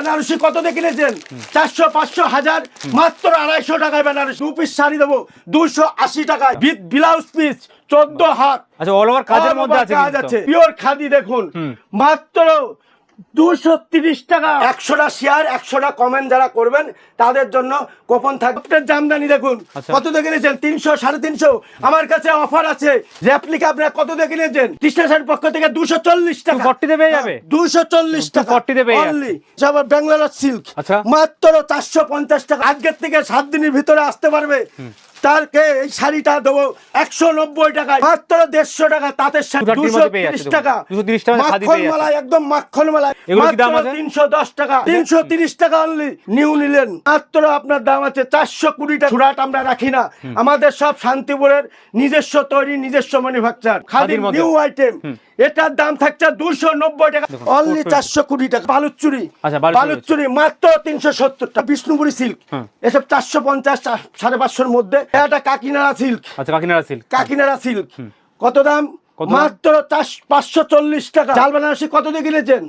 বেনারসি কত দিয়ে কিনেছেন? চারশো পাঁচশো হাজার মাত্র আড়াইশো টাকায় বেনারসি। দু পিস শাড়ি দেবো দুশো আশি টাকায় বিথ ব্লাউজ পিস চোদ্দ হাত। আচ্ছা অল ওভার কাজের মধ্যে আছে পিওর খাদি দেখুন। মাত্র দুশো তিরিশ টাকা। একশোটা শেয়ার একশোটা কমেন্ট যারা করবেন তাদের জন্য কোপন থাকবে জামদানি দেখুন আচ্ছা। কত তিনশো সাড়ে তিনশো। আমার কাছে অফার আছে। রেপ্লিকা আপনারা কত পক্ষ থেকে দুশো চল্লিশ টাকা। 240 তে পেয়ে যাবে? দুশো চল্লিশ টাকা। 240 তে পেয়ে অনলি আবার ব্যাঙ্গালোর সিল্ক আচ্ছা। মাত্র চারশো পঞ্চাশ টাকা। আজকের থেকে সাত দিনের ভিতরে আসতে পারবে। তারকে এই শাড়িটা দেবো একশো নব্বই টাকায় মাত্র দেড়শো টাকা তাঁতের শাড়ি 230 দুশো তিরিশ টাকা। 230 মাখন পেয়ে একদম মাখন আছে? তিনশো দশ টাকা তিনশো তিরিশ টাকা অনলি নিউ নিলেন। মাত্র আপনার দাম আছে চারশো কুড়ি টাকা। সুরাট আমরা রাখি না। আমাদের সব শান্তিপুরের নিজস্ব তৈরি নিজস্ব ম্যানুফ্যাকচার খাদির নিউ আইটেম এটার দাম থাকছে দুশো নব্বই টাকা। অনলি চারশো কুড়ি টাকা। বালুচুরি আচ্ছা, বালুচুরি মাত্র তিনশো সত্তরটা টাকা। বিষ্ণুপুরি সিল্ক এসব চারশো পঞ্চাশ সাড়ে পাঁচশোর মধ্যে। এটা Kakinada silk Kakinada Kakinada silk Kakinada silk কত দাম? কত দাম? মাত্র পাঁচশো চল্লিশ টাকা। চাল বেনারসি কত দিয়ে কিনেছেন?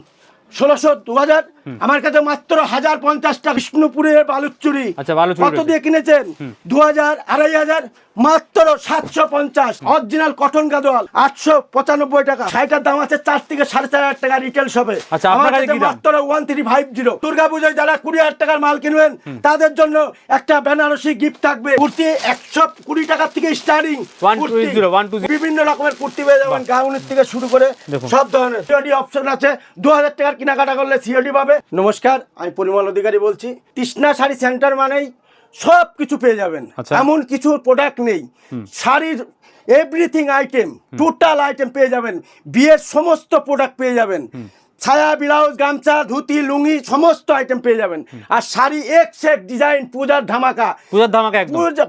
ষোলোশো দু হাজার আমার কাছে মাত্র হাজার পঞ্চাশ টাকা বিষ্ণুপুরের বালুচুরি। আচ্ছা, কত দিয়ে কিনেছেন? দু হাজার আড়াই হাজার মাত্র সাতশো পঞ্চাশ। অরিজিনাল কটন গাদোয়াল আটশো পঁচানব্বই টাকা। শাড়িটার দাম আছে চার থেকে সাড়ে চার হাজার টাকা রিটেল শপে আচ্ছা, আমার কাছে? মাত্র one three five zero Durga পুজোয় যারা কুড়ি হাজার টাকার মাল কিনবেন তাদের জন্য একটা বেনারসি গিফট থাকবে। কুর্তি একশো কুড়ি টাকার থেকে স্টার্টিং 120, 120 বিভিন্ন রকমের কুর্তি পেয়ে যাবেন গাউনের থেকে শুরু করে সব ধরনের। সিওডি অপশন আছে। দু হাজার টাকার কেনাকাটা করলে সিওডি পাবে নমস্কার আমি পরিমল অধিকারী বলছি। তৃষ্ণা শাড়ি সেন্টার মানেই সব কিছু পেয়ে যাবেন। আচ্ছা। এমন কিছু প্রোডাক্ট নেই। শাড়ির এভরিথিং আইটেম টোটাল আইটেম পেয়ে যাবেন। বিয়ের সমস্ত প্রোডাক্ট পেয়ে যাবেন। ছায়া ব্লাউজ গামছা ধুতি লুঙ্গি সমস্ত আইটেম পেয়ে যাবেন। আর শাড়ি এক সেট ডিজাইন পূজার ধামাকা। পূজার ধামাকা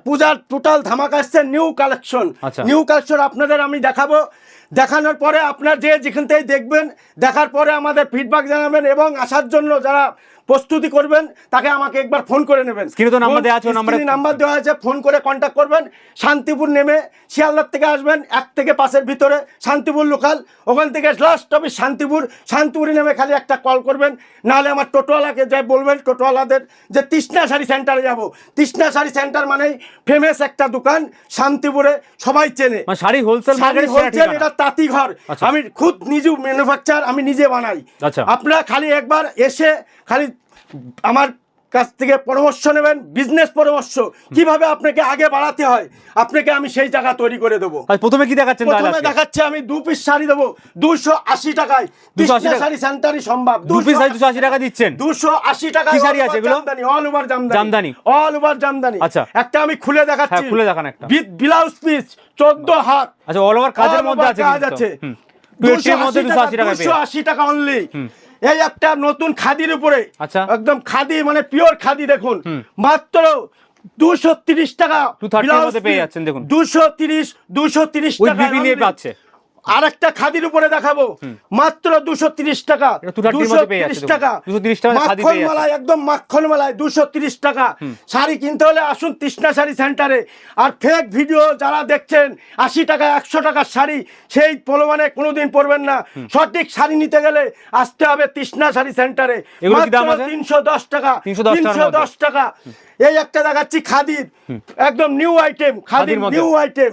পূজার টোটাল ধামাকা আসছে নিউ কালেকশন আচ্ছা। নিউ কালেকশন আপনাদের আমি দেখাবো। দেখানোর পরে আপনার যে যেখান থেকে দেখবেন দেখার পরে আমাদের ফিডব্যাক জানাবেন এবং আসার জন্য যারা প্রস্তুতি করবেন তাকে আমাকে একবার ফোন করে নেবেন। তো number দেওয়া আছে, নাম্বার দেওয়া আছে ফোন করে কন্ট্যাক্ট করবেন। শান্তিপুর নেমে শিয়ালদার থেকে আসবেন এক থেকে পাশের ভিতরে শান্তিপুর লোকাল ওখান থেকে লাস্ট অফিস শান্তিপুর। শান্তিপুরে নেমে খালি একটা কল করবেন নাহলে আমার টোটোওয়ালাকে যাই বলবেন টোটোওয়ালাদের যে তৃষ্ণা শাড়ি সেন্টারে যাব। তৃষ্ণা শাড়ি সেন্টার মানেই ফেমাস একটা দোকান শান্তিপুরে সবাই চেনে। মানে শাড়ি হোলসেল শাড়ি হোলসেল এটা তাঁতি ঘর। আচ্ছা। আমি খুদ নিজে ম্যানুফ্যাকচার আমি নিজে বানাই। আচ্ছা। আপনারা খালি একবার এসে খালি আমার কাছ থেকে পরামর্শ নেবেন বিজনেস পরামর্শ কীভাবে আপনাকে আগে বাড়াতে হয় আপনাকে আমি সেই জায়গা তৈরি করে দেবো প্রথমে কি দেখাচ্ছেন প্রথমে? দেখাচ্ছে আমি দু পিস শাড়ি দেবো দুশো আশি টাকায় 280 কৃষ্ণা শাড়ি সেন্টারই সম্ভব দু পিস শাড়ি দুশো আশি টাকা দিচ্ছেন দুশো আশি টাকা শাড়ি আছে? Jamdani all over jamdani jamdani? All over jamdani আচ্ছা। একটা আমি খুলে দেখাচ্ছি হ্যাঁ, খুলে দেখান একটা। ব্লাউজ পিস চোদ্দ হাত আচ্ছা অল ওভার কাজের মধ্যে আছে কাজ। আছে। 280 এর মধ্যে 280 টাকা 280 টাকা অনলি এই একটা নতুন খাদির উপরে আচ্ছা। একদম খাদি মানে পিওর খাদি দেখুন মাত্র দুশো তিরিশ টাকা 230 এর মধ্যে পেয়ে যাচ্ছেন দেখুন। দুশো তিরিশ দুশো তিরিশ টাকা নিয়ে পাচ্ছে। আর একটা খাদির উপরে দেখাবো। মাত্র দুশো তিরিশ টাকা। এটা 230 এর মধ্যে পেয়ে যাচ্ছে 230 দেখুন। টাকা। 230 টাকায় খাদি মাখন। মালাই একদম মাখন মালাই দুশো তিরিশ টাকা। শাড়ি কিনতে হলে আসুন তৃষ্ণা শাড়ি সেন্টারে। আর ফেক ভিডিও যারা দেখছেন আশি টাকা একশো টাকার শাড়ি সেই প্রলোভনে কোনোদিন পরবেন না। সঠিক শাড়ি নিতে গেলে আসতে হবে তৃষ্ণা শাড়ি সেন্টারে? তিনশো দশ টাকা। তিনশো দশ টাকা। এই একটা দেখাচ্ছি খাদির। একদম নিউ আইটেম খাদির নিউ আইটেম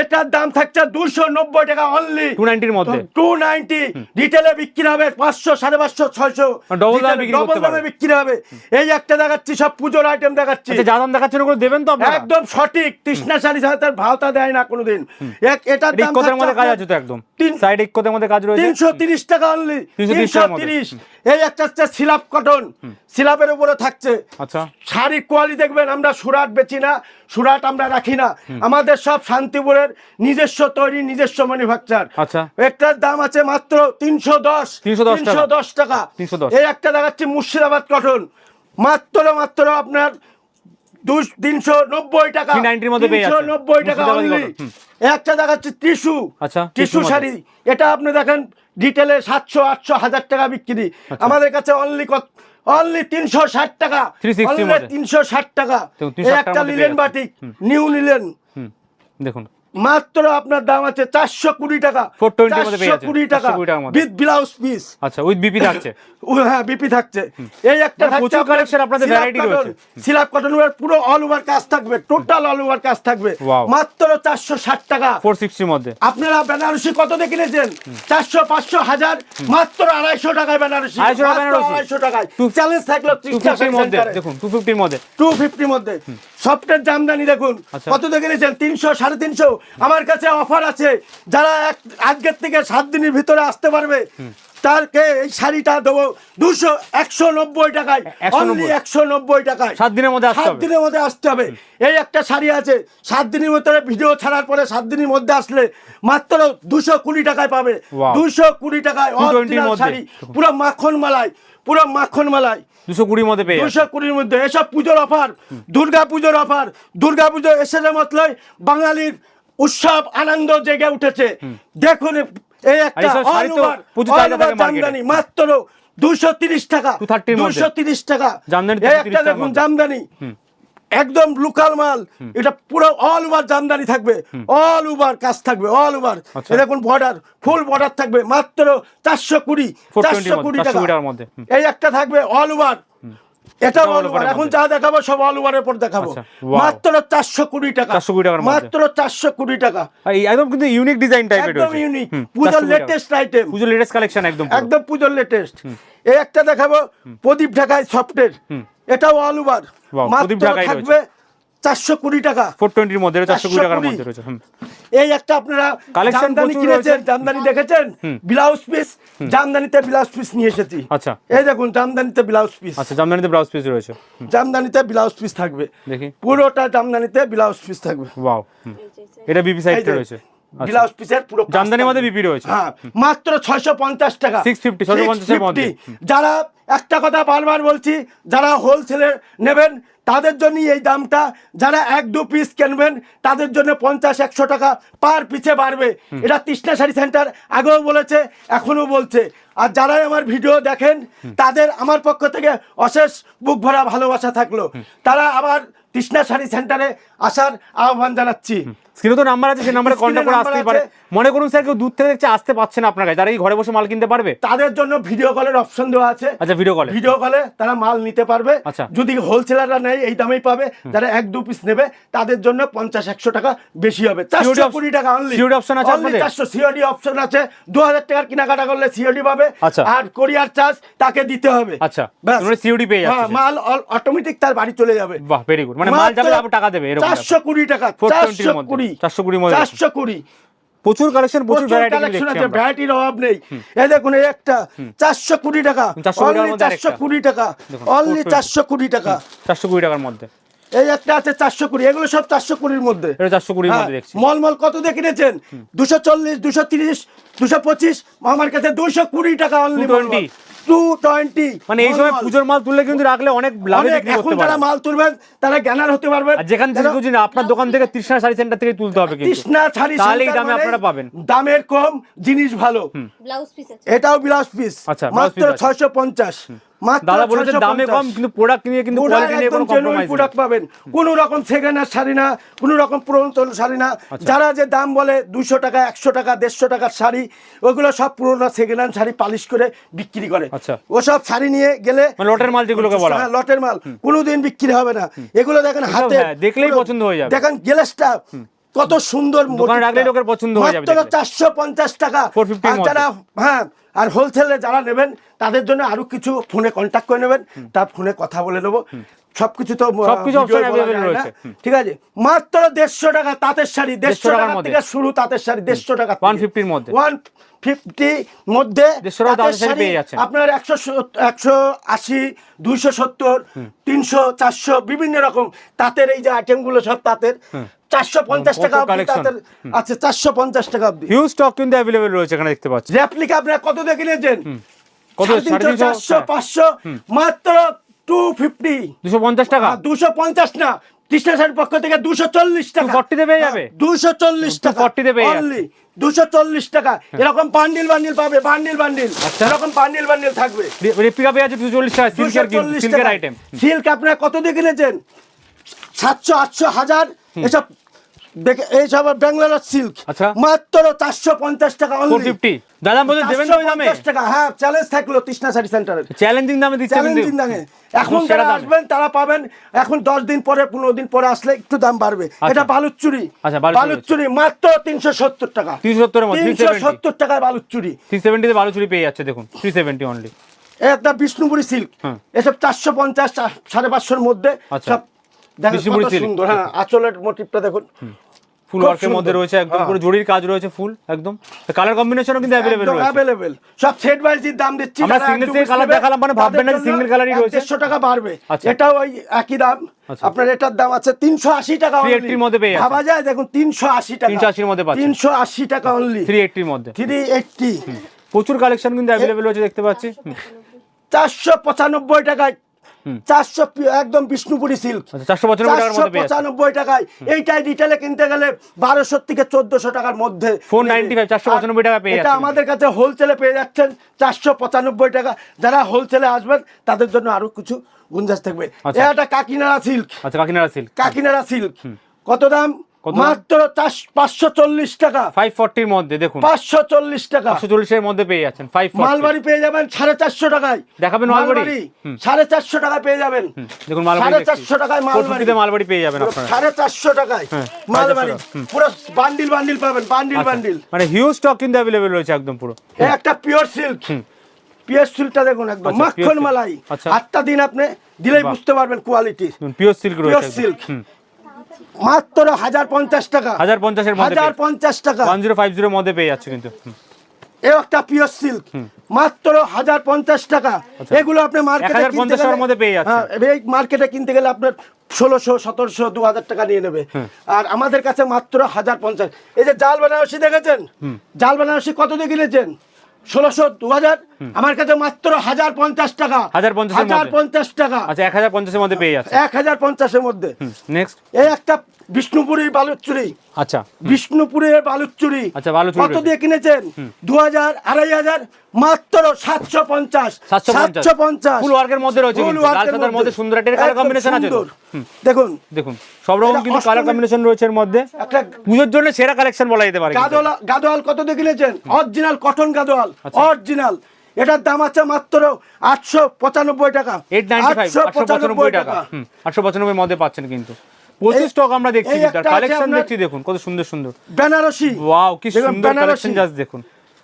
এটার দাম থাকছে দুশো নব্বই টাকা অনলি 290 এর মধ্যে। টু নাইনটি রিটেলে বিক্রি হবে পাঁচশো সাড়ে পাঁচশো ছয়শো। মানে double দামে বিক্রি ডবল দামে বিক্রি হবে। এই একটা দেখাচ্ছি সব পুজোর আইটেম দেখাচ্ছি। আচ্ছা যা দাম দেখাচ্ছেন ওগুলো দেবেন তো একদম সঠিক তৃষ্ণা শাড়ি সাথে তার ভাওতা দেয় না কোনোদিন। এক এটার এটা দাম মধ্যে কাজ আছে তো একদম। সাইড ইক্কোতের মধ্যে কাজ রয়েছে? তিনশো তিরিশ টাকা অনলি 330 তিনশো টাকার মধ্যে। তিরিশ। এই একটা হচ্ছে সিলাপ কটন সিলাপের উপরে থাকছে। আচ্ছা। শাড়ির কোয়ালিটি দেখবেন আমরা সুরাট বেচি না সুরাট আমরা রাখি না। আমাদের সব শান্তিপুরের নিজস্ব তৈরি নিজস্ব ম্যানুফ্যাকচার আচ্ছা। একটার দাম আছে মাত্র তিনশো দশ। 310 টাকা। দশ টাকা। 310 এই একটা দেখাচ্ছি মুর্শিদাবাদ কটন মাত্র মাত্র আপনার তিনশো নব্বই টাকা। 390 মধ্যে তিনশো নব্বই টাকা। একটা দেখাচ্ছি আচ্ছা, শাড়ি। এটা আপনি দেখেন ডিটেলে সাতশো আটশো হাজার টাকা বিক্রি। আচ্ছা। আমাদের কাছে অনলি অনলি তিনশো ষাট টাকা। 360 এর মধ্যে। তিনশো ষাট টাকা। তো 360 এই টাকার একটা বাটিক নিউ নিলেন দেখুন। মাত্র আপনার দাম আছে চারশো কুড়ি টাকা। 420 মধ্যে পেয়ে যাচ্ছেন, কুড়ি টাকা। 420 টাকার মধ্যে। উইথ ব্লাউজ পিস আচ্ছা উইথ বিপি থাকছে। হ্যাঁ বিপি থাকছে। এই একটা প্রচুর collection আপনাদের variety রয়েছে। সিলাপ কটন পুরো অল ওভার কাজ থাকবে টোটাল অল ওভার কাজ থাকবে। মাত্র চারশো ষাট টাকা। ফোর সিক্সটির মধ্যে। আপনারা বেনারসি কত দিয়ে কিনেছেন? চারশো পাঁচশো হাজার মাত্র আড়াইশো টাকায় বেনারসি। 250 আড়াইশো টাকায়। চ্যালেঞ্জ থাকল টু ফিফটির মধ্যে। দেখুন টু ফিফটির মধ্যে। টু ফিফটির মধ্যে। সফটের জামদানি দেখুন। আচ্ছা। কত দিয়ে কিনেছেন? তিনশো সাড়ে তিনশো? আমার কাছে অফার আছে যারা আজকের থেকে সাত দিনের ভিতরে আসতে পারবে তারকে এই শাড়িটা দেবো দুশো একশো নব্বই টাকায় অনলি একশো নব্বই টাকায়। সাত দিনের মধ্যে সাত দিনের মধ্যে আসতে হবে। এই একটা শাড়ি আছে সাত দিনের ভিতরে ভিডিও ছাড়ার পরে সাত দিনের মধ্যে আসলে মাত্র দুশো কুড়ি টাকায় পাবে। দুশো কুড়ি টাকায় 220 শাড়ি পুরো মাখন মালাই পুরো মাখন মালাই। দুশো কুড়ির মধ্যে পেয়ে দুশো কুড়ির মধ্যে এসব পুজোর অফার দুর্গা পুজোর অফার। দুর্গা পুজো এসেছে মতলব বাঙালির উৎসব আনন্দ জেগে উঠেছে। দেখুন এই একটা। জামদানি মাত্র দুশো তিরিশ টাকা 230 র মধ্যে। দুশো তিরিশ টাকা। জামদানি এই 230 একটা দেখুন জামদানি একদম লোকাল মাল। এটা পুরো অল ওভার জামদানি থাকবে। অল ওভার কাজ থাকবে অল ওভার আচ্ছা। দেখুন বর্ডার ফুল বর্ডার থাকবে মাত্র চারশো কুড়ি চারশো কুড়ি টাকা। এই একটা থাকবে অল ওভার এটা এখন যা দেখাবো সব অল ওভারের পর দেখাবো। আচ্ছা, মাত্র চারশো কুড়ি টাকা। 420 টাকার মধ্যে। মাত্র চারশো কুড়ি টাকা। একদম কিন্তু ইউনিক ডিজাইন একদম ইউনিক পুজোর লেটেস্ট আইটেম পুজোর লেটেস্ট কালেকশন একদম একদম পুজোর লেটেস্ট এই একটা দেখাবো প্রদীপ ঢাকায় সফটের এটাও অল ওভার মাত্র থাকবে চারশো কুড়ি টাকা। 420 এর মধ্যে 420 টাকার মধ্যে রয়েছে এই একটা আপনারা জামদানি কিনেছেন জামদানি দেখেছেন? Blouse piece. জামদানিতে ব্লাউজ পিস নিয়ে এসেছি। আচ্ছা। এই দেখুন জামদানিতে ব্লাউজ পিস। আচ্ছা জামদানিতে ব্লাউজ পিস রয়েছে। জামদানিতে ব্লাউজ পিস থাকবে। দেখি। পুরোটা জামদানিতে ব্লাউজ পিস থাকবে। ওয়াও এটা বিপি সাইডে রয়েছে। আচ্ছা। ব্লাউজ পিসের পুরো জামদানির মধ্যে বিপি রয়েছে। হ্যাঁ মাত্র ছয়শো পঞ্চাশ টাকা। 650, 650 এর মধ্যে। যারা একটা কথা বারবার বলছি যারা হোলসেলে নেবেন তাদের জন্য এই দামটা যারা এক দু পিস কিনবেন তাদের জন্য পঞ্চাশ একশো টাকা পার পিছে বাড়বে। এটা তৃষ্ণা শাড়ি সেন্টার আগেও বলেছে এখনও বলছে। আর যারাই আমার ভিডিও দেখেন তাদের আমার পক্ষ থেকে অশেষ বুক ভরা ভালোবাসা থাকল। তারা আবার তৃষ্ণা শাড়ি সেন্টারে আসার আহ্বান জানাচ্ছি। স্ক্রিনে তো নাম্বার আছে সেই নাম্বারে কন্ট্যাক্ট করে আসতেই পারে। মনে করুন স্যার কেউ দূর থেকে দেখছে আসতে পারছে না আপনার কাছে। তারা কি ঘরে বসে মাল কিনতে পারবে? তাদের জন্য ভিডিও কলের অপশন দেওয়া আছে। আচ্ছা ভিডিও কলে ভিডিও কলে তারা মাল নিতে পারবে। আচ্ছা। যদি হোলসেলাররা নেয় এই দামেই পাবে। যারা এক দু পিস নেবে তাদের জন্য পঞ্চাশ একশো টাকা বেশি হবে। চারশো কুড়ি টাকা অনলি COD option আছে আপনাদের? চারশো সিওডি অপশন আছে। দু হাজার টাকার কেনাকাটা করলে সিওডি পাবে। আচ্ছা। আর কোরিয়ার চার্জ তাকে দিতে হবে। আচ্ছা। ব্যাস। মানে সিওডি পেয়ে যাচ্ছে হ্যাঁ, মাল অটোমেটিক তার বাড়ি চলে যাবে। বাহ ভেরি গুড মানে মাল যাবে টাকা দেবে এরকম চারশো কুড়ি টাকা 420 চারশো মধ্যে, কুড়ি। 420 এর চারশো কুড়ি। প্রচুর কালেকশন প্রচুর প্রচুর ভ্যারাইটি কালেকশন আছে ভ্যারাইটির অভাব নেই। এই দেখুন এই একটা চারশো কুড়ি টাকা। অনলি মধ্যে চারশো আরেকটা। কুড়ি টাকা। অনলি 420 টাকা। চারশো কুড়ি টাকার মধ্যে। এই একটা আছে চারশো কুড়ি। এগুলো সব চারশো কুড়ির মধ্যে। এটা চারশো কুড়ির মধ্যে দেখছি। মলমল কত দিয়ে কিনেছেন? দুশো চল্লিশ দুশো তিরিশ দুশো পঁচিশ। আমার কাছে দুশো কুড়ি টাকা অনলি 220 ছয়শো টোয়েন্টি মানে এই সময় পুজোর মাল তুললে কিন্তু রাখলে অনেক লাভে মাল তারা হতে যেখান থেকে আপনার দোকান থেকে তৃষ্ণা শাড়ি সেন্টার থেকে তুলতে হবে শাড়ি দামে মানে আপনারা পাবেন। দামের কম জিনিস ভালো। দাদা বলেছে দামে 650 কম কিন্তু প্রোডাক্ট নিয়ে কিন্তু কোয়ালিটি নিয়ে কোনো কম্প্রোমাইজ product পাবেন। কোনো রকম সেকেন্ড হ্যান্ড শাড়ি না কোনো রকম পুরনো শাড়ি না। আচ্ছা। যারা যে দাম বলে দুশো টাকা একশো টাকা দেড়শো টাকার শাড়ি ওগুলো সব পুরোনো সেকেন্ড হ্যান্ড শাড়ি পালিশ করে বিক্রি করে। আচ্ছা। ওসব শাড়ি নিয়ে গেলে মানে লটের মাল যেগুলোকে বলা হ্যাঁ, লটের মাল। কোনোদিন বিক্রি হবে না। এগুলো দেখেন হাতে হ্যাঁ, দেখলেই পছন্দ হয়ে যাবে। দেখেন গ্লেসটা কত সুন্দর দোকানে লোকের পছন্দ হয়ে যাবে পঞ্চাশ টাকা। 450 আর যারা হ্যাঁ আর হোলসেলে যারা নেবেন তাদের জন্য আরও কিছু ফোনে কন্ট্যাক্ট করে নেবেন। তার ফোনে কথা বলে নেব। সবকিছু তো সবকিছু ভিডিওয় option বলা available যায় না। রয়েছে। ঠিক আছে মাত্র দেড়শো টাকা তাঁতের শাড়ি দেড়শো টাকার টাকা মধ্যে। থেকে শুরু তাঁতের শাড়ি দেড়শো টাকা 150 র মধ্যে। ওয়ান ফিফটি মধ্যে 150 তাঁতের তাঁতের শাড়ি। আপনার একশো একশো আশি দুইশো সত্তর তিনশো চারশো বিভিন্ন রকম তাঁতের এই যে আইটেমগুলো সব তাঁতের। চারশো পঞ্চাশ কত টাকা অবধি। তাঁতের আছে চারশো পঞ্চাশ টাকা অবধি। হিউজ স্টক কিন্তু অ্যাভেলেবেল রয়েছে এখানে দেখতে পাচ্ছি। রেপ্লিকা আপনারা কত দিয়ে কিনেছেন? কত? সাড়ে সাড়ে তিনশো? তিনশো চারশো পাঁচশো মাত্র টু ফিফটি। দুশো পঞ্চাশ টাকা? দুশো পঞ্চাশ না। কৃষ্ণের পক্ষ থেকে দুশো চল্লিশ টাকা। 240 পেয়ে যাবে? দুশো চল্লিশ টাকা। 240 তে পেয়ে অনলি দুশো চল্লিশ টাকা। এরকম বান্ডিল বান্ডিল পাবে বান্ডিল বান্ডিল। আচ্ছা। এরকম বান্ডিল বান্ডিল থাকবে। রেপ্লিকা পেয়ে আছে দুশো চল্লিশ টাকা সিল্কের আইটেম সিল্ক আপনারা কত দিয়ে কিনেছেন? সাতশো আটশো হাজার। এসব এই সব ব্যাঙ্গালোর সিল্ক। আচ্ছা। মাত্র চারশো পঞ্চাশ টাকা ফোর ফিফটি। দাদা বলছে দেবেন ওই দামে? টাকা হ্যাঁ চ্যালেঞ্জ থাকল তৃষ্ণা শাড়ি সেন্টারের চ্যালেঞ্জিং দামে দিচ্ছে চ্যালেঞ্জিং দামে। এখন যারা আসবেন তারা পাবেন। এখন দশ দিন পরে পনেরো দিন পরে আসলে একটু দাম বাড়বে। এটা বালুচুরি। আচ্ছা, বালুচুরি। বালুচুরি মাত্র তিনশো সত্তর টাকা। 370 এর তিনশো সত্তর টাকায় বালুচুরি। থ্রি সেভেন্টিতে বালু চুরি পেয়ে যাচ্ছে দেখুন। থ্রি সেভেন্টি অনলি একটা বিষ্ণুপুরি সিল্ক এসব চারশো পঞ্চাশ সাড়ে পাঁচশোর মধ্যে আচ্ছা। সব দেখেন। সুন্দর হ্যাঁ আঁচলের মোটিভটা দেখুন। ফুল ওয়ার্কের মধ্যে রয়েছে একদম হ্যাঁ। পুরো জরির কাজ রয়েছে ফুল একদম কালার কম্বিনেশনও কিন্তু অ্যাভেলেবেল রয়েছে অ্যাভেলেবেল সব সেট ওয়াইজের দাম দিচ্ছি আমরা colour পিস নেবে, দেখালাম মানে ভাববেন না colour-ই এক রয়েছে। দেড়শো টাকা বাড়বে আচ্ছা। এটাও ওই একই দাম আচ্ছা। আপনার এটার দাম আছে তিনশো আশি টাকা 380 র মধ্যে পেয়ে। ভাবা যায় দেখুন তিনশো আশি টাকা 380 র মধ্যে পাচ্ছেন। তিনশো আশি টাকা অনলি থ্রি এইটির মধ্যে থ্রি এইটটি প্রচুর কালেকশন কিন্তু অ্যাভেলেবেল রয়েছে দেখতে পাচ্ছি হুম। চারশো পঁচানব্বই টাকায় হুম। চারশো একদম বিষ্ণুপুরি সিল্ক আচ্ছা চারশো পঁচানব্বই টাকায়। এইটাই রিটেলে কিনতে গেলে বারোশো থেকে চোদ্দশো টাকার মধ্যে 495, 495 টাকা পেয়ে এটা আমাদের কাছে হোলসেলে পেয়ে যাচ্ছেন চারশো পঁচানব্বই টাকা। যারা হোলসেলে আসবেন তাদের জন্য আরও কিছু গুঞ্জাস থাকবে। আচ্ছা। এটা কাকিনাড়া সিল্ক আচ্ছা কাকিনাড়া সিল্ক কাকিনাড়া সিল্ক কত দাম? মাত্র পাঁচশো চল্লিশ টাকা। ফাইভ ফোরটির মধ্যে দেখুন। পাঁচশো চল্লিশ টাকা। পাঁচশো চল্লিশের মধ্যে পেয়ে যাচ্ছেন ফাইভ মালবাড়ি পেয়ে যাবেন সাড়ে চারশো টাকায়। দেখাবেন মালবাড়ি? সাড়ে চারশো টাকায় পেয়ে যাবেন। দেখুন সাড়ে চারশো টাকায় মালবাড়ি। মালবাড়ি পেয়ে যাবেন পুরো সাড়ে চারশো টাকায় হ্যাঁ, মালবাড়ি। পুরো বান্ডিল বান্ডিল পাবেন বান্ডিল আচ্ছা, বান্ডিল। মানে হিউজ স্টক কিন্তু অ্যাভেলেবেল রয়েছে একদম পুরো। একটা পিওর সিল্ক পিওর সিল্কটা দেখুন একদম। আচ্ছা, মাখন মালাই। আচ্ছা। আটটা দিন আপনি দিলেই বুঝতে পারবেন quality pure silk pure silk মাত্র হাজার পঞ্চাশ টাকা। হাজার পঞ্চাশের হাজার পঞ্চাশ টাকা। ওয়ান জিরো ফাইভ জিরোর মধ্যে পেয়ে যাচ্ছে কিন্তু। এ একটা পিওর সিল্ক মাত্র হাজার পঞ্চাশ টাকা। এগুলো আপনি মার্কেটে 1050 টাকার মধ্যে পেয়ে যাচ্ছেন। এই মার্কেটে কিনতে গেলে আপনার ষোলোশো সতেরোশো দু হাজার টাকা নিয়ে নেবে। আর আমাদের কাছে মাত্র হাজার পঞ্চাশ। এই যে জাল বেনারসি দেখেছেন? জাল বেনারসি কত দিয়ে কিনেছেন? ষোলোশো দু হাজার আমার কাছে মাত্র হাজার পঞ্চাশ টাকা। 1050 এর হাজার পঞ্চাশ টাকা। আচ্ছা এক হাজার পঞ্চাশের মধ্যে পেয়ে যাচ্ছে। এক হাজার পঞ্চাশের মধ্যে। নেক্সট এই একটা বিষ্ণুপুরের বালুচুরি। আচ্ছা। বিষ্ণুপুরের বালুচুরি। আচ্ছা, বালুচুরি। কত দিয়ে কিনেছেন? দু হাজার আড়াই হাজার মাত্র সাতশো পঞ্চাশ। সাতশো পঞ্চাশ। ফুল ওয়ার্কের মধ্যে রয়েছে লাল মধ্যে সুন্দর একটা কালার কম্বিনেশন আছে দেখুন। দেখুন সব রকম কিন্তু কালার কম্বিনেশন রয়েছে এর মধ্যে। একটা পুজোর জন্য সেরা কালেকশন বলা যেতে পারে। গাদোয়াল গাদোয়াল কত দিয়ে কিনেছেন? Original cotton Gadwal. আচ্ছা। অরিজিনাল এটার দাম আছে মাত্র আটশো পঁচানব্বই টাকা। আটশো আটশো টাকা। আটশো পঁচানব্বই মধ্যে পাচ্ছেন কিন্তু। প্রচুর এই- স্টক আমরা দেখছি আছে কালেকশন দেখছি দেখুন কত সুন্দর সুন্দর। বেনারসি। ওয়াও কি সুন্দর কালেকশন জাস্ট দেখুন।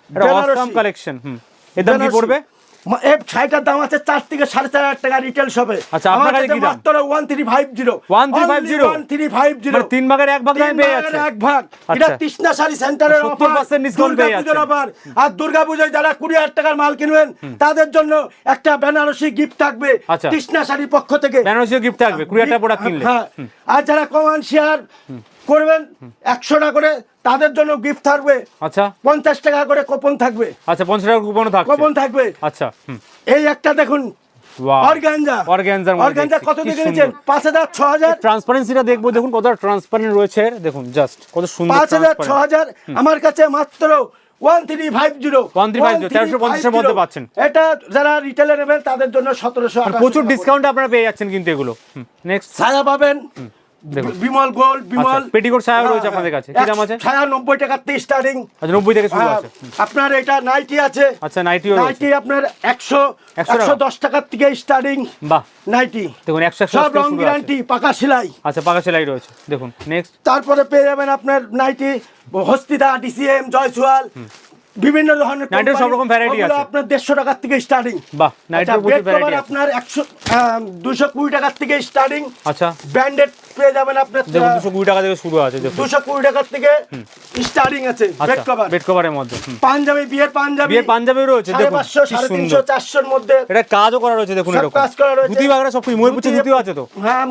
এটা অসাম কালেকশন হুম। এর দাম কি। পড়বে? এই শাড়িটার দাম আছে চার থেকে সাড়ে চার হাজার টাকা রিটেল শপে আচ্ছা, কাছে one three five zero one three five zero তিন ভাগের এক ভাগ পেয়ে যাচ্ছে। এক ভাগ। এটা আচ্ছা। শাড়ি সেন্টারের 70% discount পেয়ে যাচ্ছেন। অফার আর দুর্গাপুজোয় যারা কুড়ি হাজার টাকার মাল কিনবেন তাদের জন্য একটা বেনারসি গিফট থাকবে। আচ্ছা। তৃষ্ণা শাড়ির পক্ষ থেকে। বেনারসি গিফট থাকবে। কুড়ি হাজার টাকা প্রোডাক্ট কিনলে। হ্যাঁ। আর যারা কমান শেয়ার করবেন একশো টাকা করে তাদের জন্য গিফট থাকবে। আচ্ছা। পঞ্চাশ টাকা করে কুপন থাকবে। আচ্ছা পঞ্চাশ টাকার কুপনও থাকছে। কুপন থাকবে। আচ্ছা এই একটা দেখুন আমার কাছে মাত্র ওয়ান থ্রি ফাইভ জিরো 1350, 1350 এর মধ্যে পাচ্ছেন। এটা যারা রিটেলে নেবেন তাদের জন্য সতেরোশো প্রচুর ডিসকাউন্ট আপনারা পেয়ে যাচ্ছেন কিন্তু এগুলো। নেক্সট ছায়া পাবেন। বিমল গোল্ড বিমল। আচ্ছা, petticoat ছায়াও রয়েছে আপনাদের কাছে। কি দাম আছে? ছায়া নব্বই টাকার থেকে স্টার্টিং আচ্ছা নব্বই থেকে শুরু আছে। আপনার এটা নাইটি আছে। আচ্ছা রয়েছে। নাইটি আপনার 100 টাকা? থেকে স্টার্টিং বাহ। নাইটি দেখুন একশো একশো সব রং গ্যারান্টি পাকা সেলাই। আচ্ছা পাকা সেলাই রয়েছে। দেখুন নেক্সট তারপরে পেয়ে যাবেন আপনার নাইটি হস্তিদা ডিসিএম জয়সওয়াল বিভিন্ন ধরনের নাইটির সব রকম ওগুলো আছে। আপনার দেড়শো টাকার থেকে স্টার্টিং বাহ নাইটের প্রচুর ভ্যারাইটি আপনার একশো দুশো কুড়ি টাকার থেকে স্টার্টিং আচ্ছা। ব্র্যান্ডেড পেয়ে যাবেন আপনার দেখুন দুশো কুড়ি টাকা থেকে শুরু আছে দেখুন। দুশো কুড়ি টাকার থেকে স্টার্টিং আছে বেড কভার বেড কভারের মধ্যে পাঞ্জাবি বিয়ের পাঞ্জাবি বিয়ের পাঞ্জাবিও রয়েছে দেখুন পাঁচশো কি সাড়ে তিনশো চারশোর মধ্যে। এটা কাজও করা রয়েছে দেখুন এরকম। কাজ করা রয়েছে। ধুতি বাগরা সব কিছু ময়ূরপুচ্ছে ধুতিও আছে তো? হ্যাঁ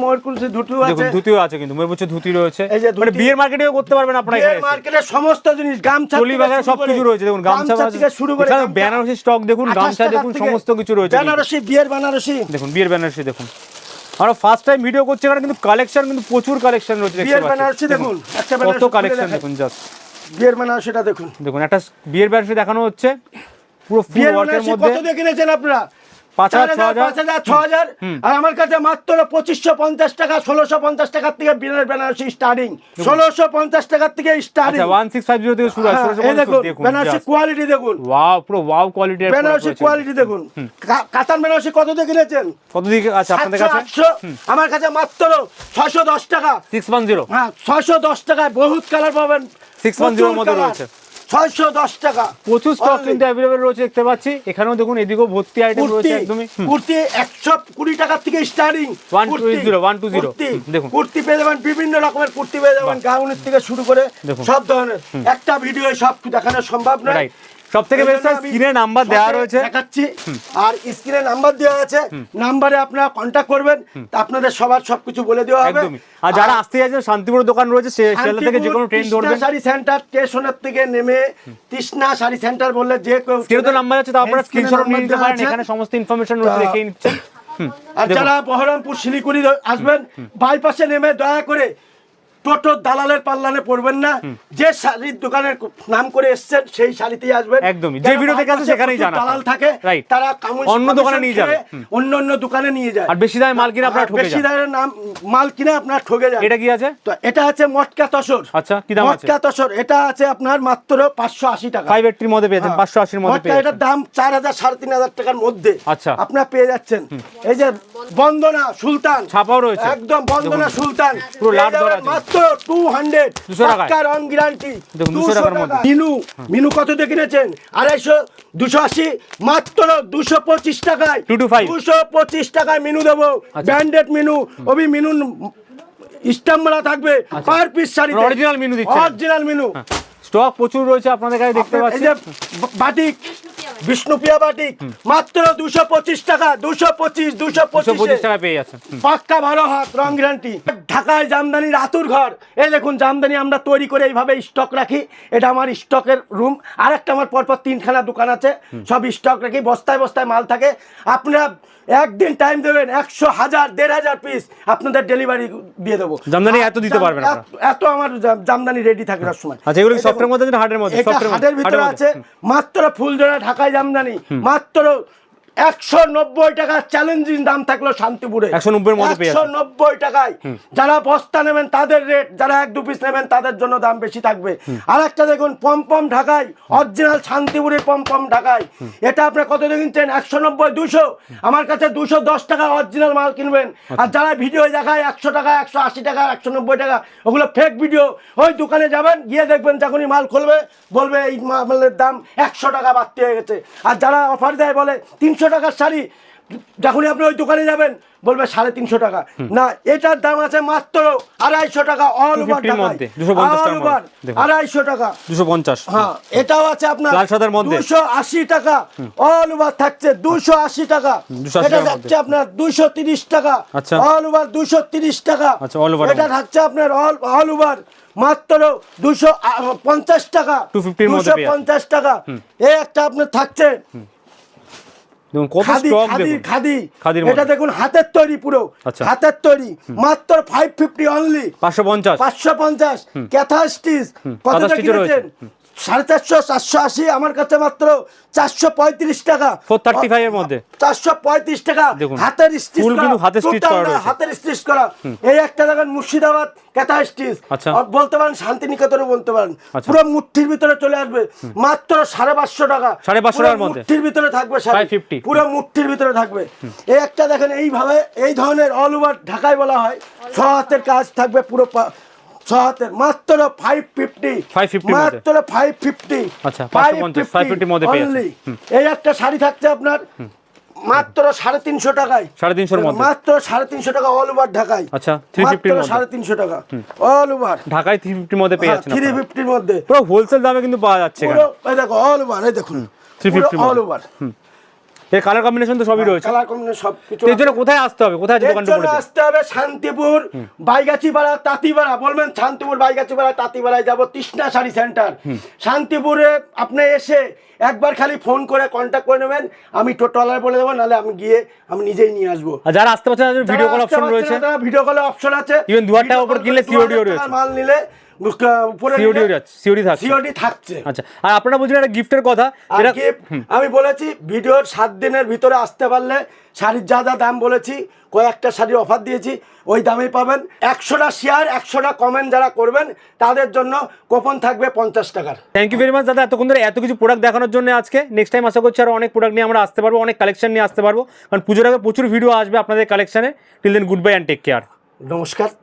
ধুতিও দেখুন ধুতিও আছে কিন্তু ময়ূরপুচ্ছে ধুতি রয়েছে। মানে বিয়ের মার্কেটেও করতে পারবেন আপনারা বিয়ের। মার্কেটের সমস্ত জিনিস গামছা চলি বাগেরা সব কিছু রয়েছে দেখুন গামছা থেকে শুরু করে বেনারসি স্টক দেখুন গামছা দেখুন সমস্ত কিছু রয়েছে বেনারসি বিয়ের বেনারসি। দেখুন বিয়ের বেনারসি দেখুন। আমরা ফার্স্ট টাইম ভিডিও করছি এখানে কিন্তু কালেকশন কিন্তু প্রচুর কালেকশন রয়েছে বিয়ের বেনারসি দেখুন একটা কত কালেকশন দেখুন জাস্ট বিয়ের সেটা দেখুন। দেখুন একটা বিয়ের বেনারসি দেখানো হচ্ছে পুরো ফুল ওয়ার্কের মধ্যে। কত দিয়ে কিনেছেন আপনারা? পাঁচ হাজার, ছ হাজার হাজার। পাঁচ হাজার ছ হাজার। আর আমার কাছে মাত্র পঁচিশশো পঞ্চাশ টাকা ষোলোশো পঞ্চাশ টাকার থেকে বিনের বেনারসি স্টার্টিং ষোলোশো পঞ্চাশ টাকার থেকে স্টার্টিং আচ্ছা ওয়ান সিক্স ফাইভ জিরো থেকে শুরু হয়। দেখুন দেখুন বেনারসি কোয়ালিটি দেখুন। ওয়াও পুরো ওয়াও কোয়ালিটির বেনারসি কোয়ালিটি দেখুন। কাতান বেনারসি কত দিয়ে কিনেছেন? কত দিকে আছে আপনাদের কাছে? আমার কাছে মাত্র ছশো দশ টাকা। সিক্স ওয়ান জিরো হ্যাঁ ছয়শো দশ টাকায় বহুত কালার পাবেন। 610 এর মধ্যে রয়েছে। ছয়শো দশ টাকা। প্রচুর স্টক কিন্তু অ্যাভেলেবেল রয়েছে দেখতে পাচ্ছি। এখানেও দেখুন এদিকেও ভর্তি আইটেম রয়েছে একদমই। কুর্তি একশো কুড়ি টাকার থেকে স্টার্টিং 120, 120 হুম, দেখুন। কুর্তি পেয়ে যাবেন বিভিন্ন রকমের কুর্তি পেয়ে যাবেন গাউনের থেকে শুরু করে সব ধরনের। একটা ভিডিও সব দেখানো সম্ভব নয়। সব থেকে বেস্ট স্ক্রিনে নাম্বার দেওয়া রয়েছে। দেখাচ্ছি। আর স্ক্রিনে নাম্বার দেওয়া আছে। নাম্বারে আপনারা কন্ট্যাক্ট করবেন। আপনাদের সবার সবকিছু বলে দেওয়া হবে। আর যারা আসতে যাচ্ছেন শান্তিপুর দোকান রয়েছে থেকে যে কোনো ট্রেন ধরবেন। শাড়ি সেন্টার স্টেশনের থেকে নেমে তৃষ্ণা শাড়ি সেন্টার বললে যে কেউ তো নাম্বার আছে তো আপনারা এ স্ক্রিনশট নিয়ে নিতে পারেন এখানে সমস্ত ইনফরমেশন রয়েছে রেখে নিচ্ছেন। আর যারা বহরমপুর শিলিগুড়ি আসবেন বাইপাসে নেমে দয়া করে টোটো দালালের পাল্লানে পড়বেন না। যে শাড়ির দোকানের নাম করে এসছেন সেই শাড়িতেই আসবেন। একদমই। যে ভিডিও আসে সেখানেই যান দালাল থাকে তারা অন্য দোকানে নিয়ে যাবে। অন্য অন্য দোকানে নিয়ে যায় আর বেশি দামে মাল কিনে আপনারা ঠকে বেশি দামের নাম মাল কিনে আপনার ঠকে যান। এটা কি আছে? তো এটা আছে মটকা তসর। আচ্ছা, কি দাম আছে? মটকা তসর এটা আছে আপনার মাত্র পাঁচশো আশি টাকা। ফাইভ এইটির মধ্যে পেয়েছেন হ্যাঁ। পাঁচশো আশির মধ্যে মটকা পেয়ে এটার দাম চার হাজার সাড়ে তিন হাজার টাকার মধ্যে। আচ্ছা। আপনার পেয়ে যাচ্ছেন। এই যে বন্দনা সুলতান। ছাপাও রয়েছে। একদম বন্দনা সুলতান। পুরো লাট যাবেন আছে। মাত্র টু হান্ড্রেড 200 টাকায়। গ্যারান্টি দেখুন, 200 মিনু মিনু কত দিয়ে কিনেছেন? আড়াইশো দুশো আশি মাত্র দুশো পঁচিশ টাকায়। দুশো পঁচিশ টাকায় মিনু দেবো। আচ্ছা। ব্র্যান্ডেড মিনু। ওবি মিনু স্টাম্পরা থাকবে পার পিস শাড়ি মানে মিনু দিচ্ছেন। অরিজিনাল মিনু। স্টক প্রচুর রয়েছে আপনাদের কাছে দেখতে বা- বাটিক বিষ্ণুপ্রিয়া বাটিক মাত্র দুশো পঁচিশ টাকা দুশো পঁচিশ দুশো পঁচিশ। টাকা পেয়ে যাচ্ছেন। হুম। পাক্কা ভালো হাত রং গ্যারান্টি। ঢাকায় জামদানির আতুর ঘর। এই দেখুন জামদানি আমরা তৈরি করে এইভাবে স্টক রাখি। এটা আমার স্টকের রুম। আর একটা আমার পরপর তিনখানা দোকান আছে। সব স্টক রাখি বস্তায় বস্তায় মাল থাকে। আপনারা একদিন টাইম দেবেন একশো হাজার দেড় হাজার পিস আপনাদের ডেলিভারি দিয়ে দেবো। জামদানি এত দিতে পারবেন এত- এত আমার জামদানি রেডি থাকে সবসময়। আচ্ছা এগুলো সফটের মধ্যে হাটের ভিতরে আছে মাত্র ফুলজোড়া ঢাকায় জামদানি মাত্র একশো নব্বই টাকা চ্যালেঞ্জিং দাম থাকল শান্তিপুরে। 190 এর একশো নব্বই টাকায় যারা বস্তা নেবেন তাদের রেট যারা এক দু পিস নেবেন তাদের জন্য দাম বেশি থাকবে। আর একটা দেখুন পমপম ঢাকায় অরিজিনাল শান্তিপুরের পমপম ঢাকায়। এটা আপনার কত কিনছেন? একশো নব্বই দুশো আমার কাছে দুশো দশ টাকা অরিজিনাল মাল কিনবেন। আর যারা ভিডিও দেখায় একশো টাকা একশো আশি টাকা একশো নব্বই টাকা ওগুলো ফেক ভিডিও ওই দোকানে যাবেন গিয়ে দেখবেন যখনই মাল খুলবে বলবে এই মালের দাম একশো টাকা বাড়তি হয়ে গেছে। আর যারা অফার দেয় বলে তিনশো টাকার শাড়ি যখনই আপনি ওই দোকানে যাবেন বলবে সাড়ে তিনশো টাকা। না এটার দাম আছে মাত্র আড়াইশো টাকা অল ওভার 250 এর মধ্যে, 250 টাকার মধ্যে, দেখুন। আড়াইশো টাকা। দুশো পঞ্চাশ। হ্যাঁ এটাও আছে আপনার। দুশো আশি টাকা। অল ওভার থাকছে দুশো আশি টাকা। এটা থাকছে আপনার দুশো তিরিশ টাকা। আচ্ছা। অল ওভার দুশো তিরিশ টাকা। আচ্ছা, এটা থাকছে আপনার অল অল ওভার মাত্র দুশো পঞ্চাশ টাকা। 250 এর মধ্যে দুশো পঞ্চাশ টাকা। এই একটা আপনার থাকছে। দেখুন কত খাদি স্টক খাদি দেখুন। খাদি। খাদির এটা দেখুন হাতের তৈরি পুরো। আচ্ছা। হাতের তৈরি। মাত্র ফাইভ ফিফটি অনলি পাঁচশো পঞ্চাশ। পাঁচশো পঞ্চাশ। ক্যাথা স্টিচ কত। কিনেছেন? সাড়ে চারশো চারশো আশি আমার কাছে মাত্র চারশো পঁয়ত্রিশ টাকা। 435 এর মধ্যে। চারশো পঁয়ত্রিশ টাকা। হাতের স্টিচ হাতের স্টিচ করা এই একটা দেখেন মুর্শিদাবাদ ক্যাথা স্টিচ আচ্ছা। বলতে পারেন শান্তিনিকেতনে বলতে পারেন। আচ্ছা। পুরো মুঠির ভিতরে চলে আসবে। মাত্র সাড়ে পাঁচশো টাকা। সাড়ে পাঁচশো টাকার মধ্যে। মুঠির ভিতরে থাকবে। 550 পুরো মুঠির ভিতরে থাকবে। এই একটা দেখেন এইভাবে এই ধরনের অল ওভার ঢাকায় বলা হয়। ছ হাতের কাজ থাকবে পুরো মাত্র ফাইভ ফিফটি 550 মধ্যে। মাত্র ফাইভ ফিফটি 550, 550 মধ্যে এই একটা শাড়ি থাকছে আপনার মাত্র সাড়ে তিনশো টাকায়। সাড়ে তিনশোর মধ্যে। মাত্র সাড়ে তিনশো টাকা অল ওভার ঢাকায়। আচ্ছা, 350 এর মধ্যে। সাড়ে তিনশো টাকা। অল ওভার ঢাকায় থ্রি ফিফটির মধ্যে পেয়ে যাচ্ছেন থ্রি ফিফটির মধ্যে। পুরো হোলসেল দামে কিন্তু পাওয়া যাচ্ছে এই দেখো অল ওভার এই দেখুন। 350 অল মধ্যে। ওভার এর কালার কম্বিনেশন তো সবই রয়েছে। কালার কম্বিনেশন সব কিছু এর জন্য কোথায় আসতে হবে? কোথায় আছে দোকানটা আসতে হবে শান্তিপুর বাইগাছিপাড়া তাঁতিপাড়া। বলবেন শান্তিপুর বাইগাছিপাড়া তাঁতিপাড়ায় যাব তৃষ্ণা শাড়ি সেন্টার শান্তিপুরে আপনি এসে একবার খালি ফোন করে কন্ট্যাক্ট করে নেবেন। আমি টোটোওয়ালার বলে দেবো নাহলে আমি গিয়ে আমি নিজেই নিয়ে আসব। আর যারা আসতে পারছেন ভিডিও কল অপশন রয়েছে। ভিডিও কলে অপশন আছে। হাজার টাকা উপর কিনলে দু হাজার COD ও টাকার রয়েছে। মাল নিলে উপরে সিওডি যাচ্ছে সিওডি থাকছে। সিওডি থাকছে। আচ্ছা আর আপনারা বলছিলেন একটা গিফটের কথা যেটা আমি বলেছি ভিডিওর সাত দিনের ভিতরে আসতে পারলে শাড়ির যা যা দাম বলেছি কয়েকটা শাড়ির অফার দিয়েছি ওই দামেই পাবেন। একশোটা শেয়ার একশোটা কমেন্ট যারা করবেন তাদের জন্য কোপন থাকবে পঞ্চাশ টাকার। থ্যাংক ইউ ভেরি মাচ দাদা এতক্ষণ ধরে এত কিছু প্রোডাক্ট দেখানোর জন্য আজকে। নেক্সট টাইম আশা করছি আরও অনেক প্রোডাক্ট নিয়ে আমরা আসতে পারব অনেক কালেকশন নিয়ে আসতে পারব। কারণ পুজোর আগে প্রচুর ভিডিও আসবে আপনাদের কালেকশনে till then good bye and take care নমস্কার।